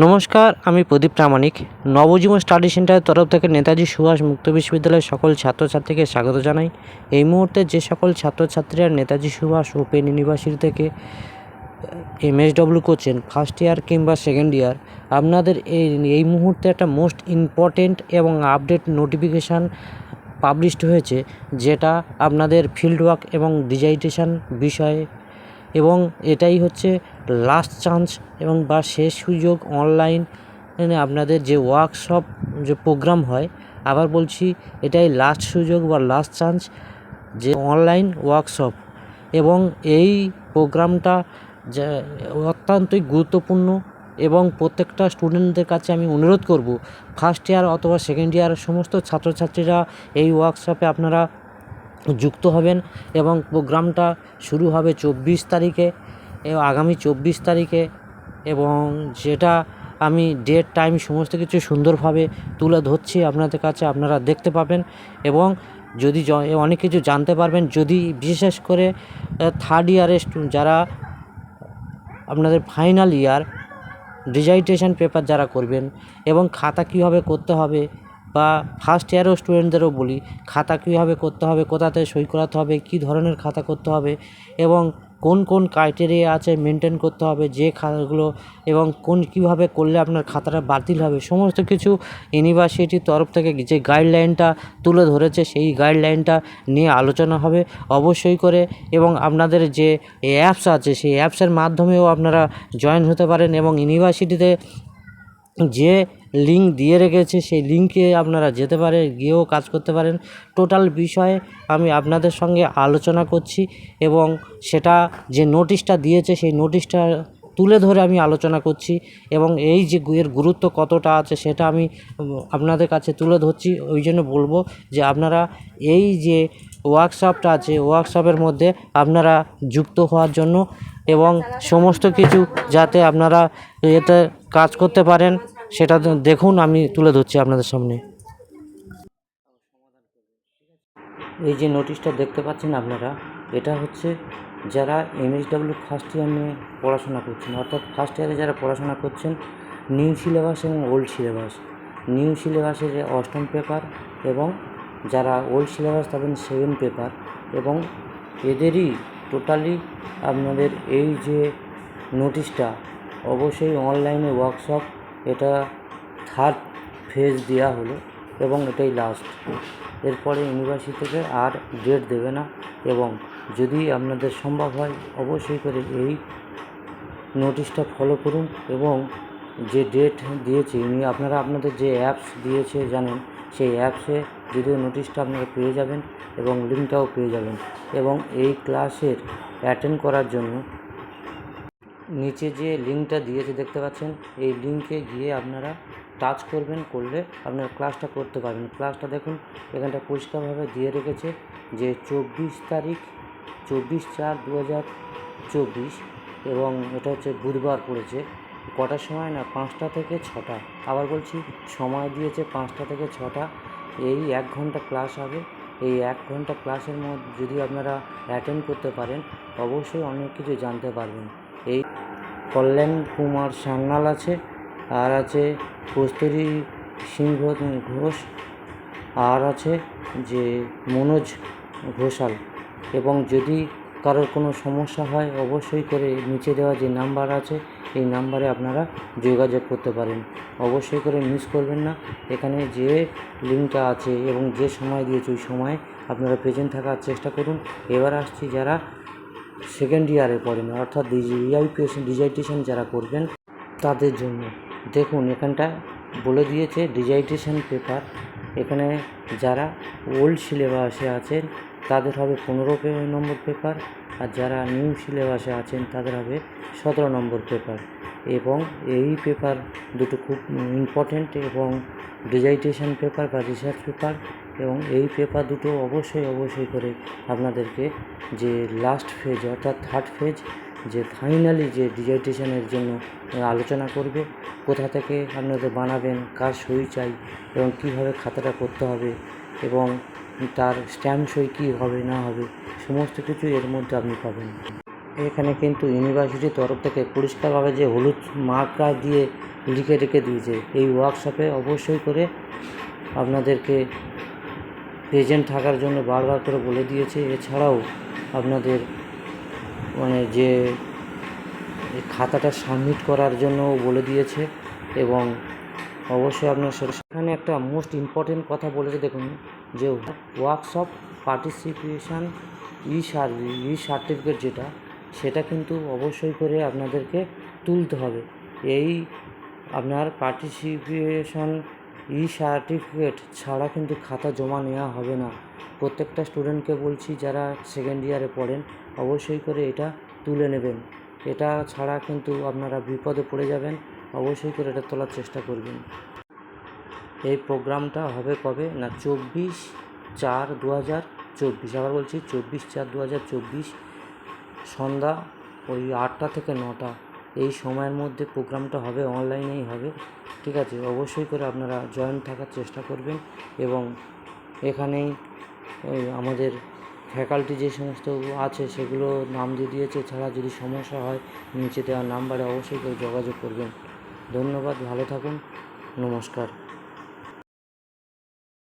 নমস্কার, আমি প্রদীপ প্রামাণিক। নবজীবন স্টাডি সেন্টারের তরফ থেকে নেতাজি সুভাষ মুক্ত বিশ্ববিদ্যালয়ের সকল ছাত্রছাত্রীকে স্বাগত জানাই। এই মুহূর্তে যে সকল ছাত্রছাত্রীরা নেতাজি সুভাষ ওপেন ইউনিভার্সিটি থেকে এমএসডব্লিউ করছেন ফার্স্ট ইয়ার কিংবা সেকেন্ড ইয়ার আপনাদের এই এই মুহূর্তে একটা মোস্ট ইম্পর্টেন্ট এবং আপডেট নোটিফিকেশান পাবলিশড হয়েছে, যেটা আপনাদের ফিল্ড ওয়ার্ক এবং ডিজাইটেশন বিষয়ে এবং এটাই হচ্ছে লাস্ট চান্স এবং বা শেষ সুযোগ অনলাইন আপনাদের যে ওয়ার্কশপ যে প্রোগ্রাম হয়, আবার বলছি এটাই লাস্ট সুযোগ বা লাস্ট চান্স যে অনলাইন ওয়ার্কশপ এবং এই প্রোগ্রামটা অত্যন্তই গুরুত্বপূর্ণ এবং প্রত্যেকটা স্টুডেন্টদের কাছে আমি অনুরোধ করব ফার্স্ট ইয়ার অথবা সেকেন্ড ইয়ার সমস্ত ছাত্রছাত্রীরা এই ওয়ার্কশপে আপনারা যুক্ত হবেন এবং প্রোগ্রামটা শুরু হবে চব্বিশ তারিখে আগামী চব্বিশ তারিখে এবং যেটা আমি ডেট, টাইম সমস্ত কিছু সুন্দরভাবে তুলে ধরছি আপনাদের কাছে, আপনারা দেখতে পাবেন এবং যদি অনেক কিছু জানতে পারবেন, যদি বিশেষ করে থার্ড ইয়ারের যারা আপনাদের ফাইনাল ইয়ার ডিজাইটেশন পেপার যারা করবেন এবং খাতা কীভাবে করতে হবে বা ফার্স্ট ইয়ারও স্টুডেন্টদেরও বলি, খাতা কীভাবে করতে হবে, কোথাতে সই করাতে হবে, কী ধরনের খাতা করতে হবে এবং কোন কোন ক্রাইটেরিয়া আছে মেনটেন করতে হবে, যে খাতাগুলো এবং কোন কীভাবে করলে আপনার খাতাটা বাতিল হবে, সমস্ত কিছু ইউনিভার্সিটির তরফ থেকে যে গাইডলাইনটা তুলে ধরেছে, সেই গাইডলাইনটা নিয়ে আলোচনা হবে। অবশ্যই করে এবং আপনাদের যে অ্যাপস আছে, সেই অ্যাপসের মাধ্যমেও আপনারা জয়েন হতে পারেন এবং ইউনিভার্সিটিতে যে লিঙ্ক দিয়ে রেখেছে, সেই লিঙ্কে আপনারা যেতে পারে গিয়েও কাজ করতে পারেন। টোটাল বিষয়ে আমি আপনাদের সঙ্গে আলোচনা করছি এবং সেটা যে নোটিশটা দিয়েছে, সেই নোটিশটা তুলে ধরে আমি আলোচনা করছি এবং এই যে এর গুরুত্ব কতটা আছে সেটা আমি আপনাদের কাছে তুলে ধরছি। ওই জন্য বলব যে আপনারা এই যে ওয়ার্কশপটা আছে ওয়ার্কশপের মধ্যে আপনারা যুক্ত হওয়ার জন্য এবং সমস্ত কিছু যাতে আপনারা এতে কাজ করতে পারেন। সেটা দেখুন, আমি তুলে ধরছি আপনাদের সামনে। এই যে নোটিশটা দেখতে পাচ্ছেন আপনারা, এটা হচ্ছে যারা এমএসডব্লিউ ফার্স্ট ইয়ার নিয়ে পড়াশোনা করছেন, অর্থাৎ ফার্স্ট ইয়ারে যারা পড়াশোনা করছেন নিউ সিলেবাস এবং ওল্ড সিলেবাস নিউ সিলেবাসে যে অষ্টম পেপার এবং যারা ওল্ড সিলেবাস তাদের সেভেন পেপার এবং এদেরই টোটালি আপনাদের এই যে নোটিশটা অবশ্যই অনলাইনে ওয়ার্কশপ এটা থার্ড ফেজ দেওয়া হলো এবং এটাই লাস্ট এরপরে ইউনিভার্সিটি থেকে আর ডেট দেবে না এবং যদি আপনাদের সম্ভব হয়, অবশ্যই করে এই নোটিশটা ফলো করুন এবং যে ডেট দিয়েছে আপনারা আপনাদের যে অ্যাপস দিয়েছে জানেন, সেই অ্যাপসে যদিও নোটিশটা আপনারা পেয়ে যাবেন এবং লিঙ্কটাও পেয়ে যাবেন এবং এই ক্লাসের অ্যাটেন্ড করার জন্য নিচে যে লিঙ্কটা দিয়েছে, দেখতে পাচ্ছেন? এই লিঙ্কে গিয়ে আপনারা টাচ করবেন, করলে আপনার ক্লাসটা করতে পারবেন। ক্লাসটা দেখুন, এখানটা পরিষ্কারভাবে দিয়ে রেখেছে যে চব্বিশ তারিখ, চব্বিশ চার দু হাজার চব্বিশ, এবং এটা হচ্ছে বুধবার পড়েছে। কটার সময় না? পাঁচটা থেকে ছটা। আবার বলছি, সময় দিয়েছে পাঁচটা থেকে ছটা। এই এক ঘণ্টা ক্লাস হবে। এই এক ঘণ্টা ক্লাসের মধ্যে যদি আপনারা অ্যাটেন্ড করতে পারেন, অবশ্যই অনেক কিছু জানতে পারবেন। এই কল্যাণ কুমার সান্যাল আছে, আর আছে কস্তুরী সিংহ ঘোষ, আর আছে যে মনোজ ঘোষাল। এবং যদি কারোর কোনো সমস্যা হয়, অবশ্যই করে নিচে দেওয়া যে নাম্বার আছে, এই নাম্বারে আপনারা যোগাযোগ করতে পারেন। অবশ্যই করে মিস করবেন না। এখানে যে লিঙ্কটা আছে এবং যে সময় দিয়েছে, ওই সময় আপনারা প্রেজেন্ট থাকার চেষ্টা করুন। এবার আসছি যারা সেকেন্ড ইয়ারে পড়েন অর্থাৎ ডিআইপিএস ডিজাইটেশন যারা করবেন তাদের জন্য। দেখুন এখানটায় বলে দিয়েছে ডিজাইটেশন পেপার এখানে যারা ওল্ড সিলেবাসে আছেন, তাদের হবে পনেরো নম্বর পেপার আর যারা নিউ সিলেবাসে আছেন, তাদের হবে সতেরো নম্বর পেপার এবং এই পেপার দুটো খুব ইম্পর্ট্যান্ট এবং ডিজাইটেশন পেপার বা রিসার্চ পেপার এবং এই পেপার দুটো অবশ্যই অবশ্যই করে আপনাদেরকে যে লাস্ট ফেজ অর্থাৎ থার্ড ফেজ যে ফাইনালি যে ডিজাইটেশনের জন্য আলোচনা করবে, কোথা থেকে আপনাদের বানাবেন, কার সই চাই এবং কীভাবে খাতাটা করতে হবে এবং তার স্ট্যাম্প সই কী হবে, না হবে, সমস্ত কিছু এর মধ্যে আপনি পাবেন। এখানে কিন্তু ইউনিভার্সিটির তরফ থেকে পরিষ্কারভাবে যে হলুদ মার্কার দিয়ে লিখে রেখে দিয়েছে, এই ওয়ার্কশপে অবশ্যই করে আপনাদেরকে প্রেজেন্ট থাকার জন্য বারবার করে বলে দিয়েছে। এছাড়াও আপনাদের মানে যে খাতাটা সাবমিট করার জন্যও বলে দিয়েছে এবং অবশ্যই আপনার সেখানে একটা মোস্ট ইম্পর্টেন্ট কথা বলেছে। দেখুন, যে ওয়ার্কশপ পার্টিসিপেশান ই সার্ভি ই সার্টিফিকেট যেটা, সেটা কিন্তু অবশ্যই করে আপনাদেরকে তুলতে হবে। এই আপনার পার্টিসিপেশান ই সার্টিফিকেট ছাড়া কিন্তু খাতা জমা নেওয়া হবে না। প্রত্যেকটা স্টুডেন্টকে বলছি যারা সেকেন্ড ইয়ারে পড়েন, অবশ্যই করে এটা তুলে নেবেন। এটা ছাড়া কিন্তু আপনারা বিপদে পড়ে যাবেন, অবশ্যই করে এটা তোলার চেষ্টা করবেন। এই প্রোগ্রামটা হবে কবে? না, চব্বিশ চার দু হাজার চব্বিশ। আবার বলছি, চব্বিশ চার দু হাজার চব্বিশ সন্ধ্যা ওই আটটা থেকে নটা। এই সময়ের মধ্যে প্রোগ্রামটা হবে, অনলাইনেই হবে। ঠিক আছে, অবশ্যই করে আপনারা জয়েন থাকার চেষ্টা করবেন এবং এখানেই আমাদের ফ্যাকাল্টি যে সমস্ত আছে সেগুলো নাম দিয়ে দিয়েছে। ছাড়া যদি সমস্যা হয়, নিচে দেওয়া নাম্বারে অবশ্যই করে যোগাযোগ করবেন। ধন্যবাদ, ভালো থাকুন, নমস্কার।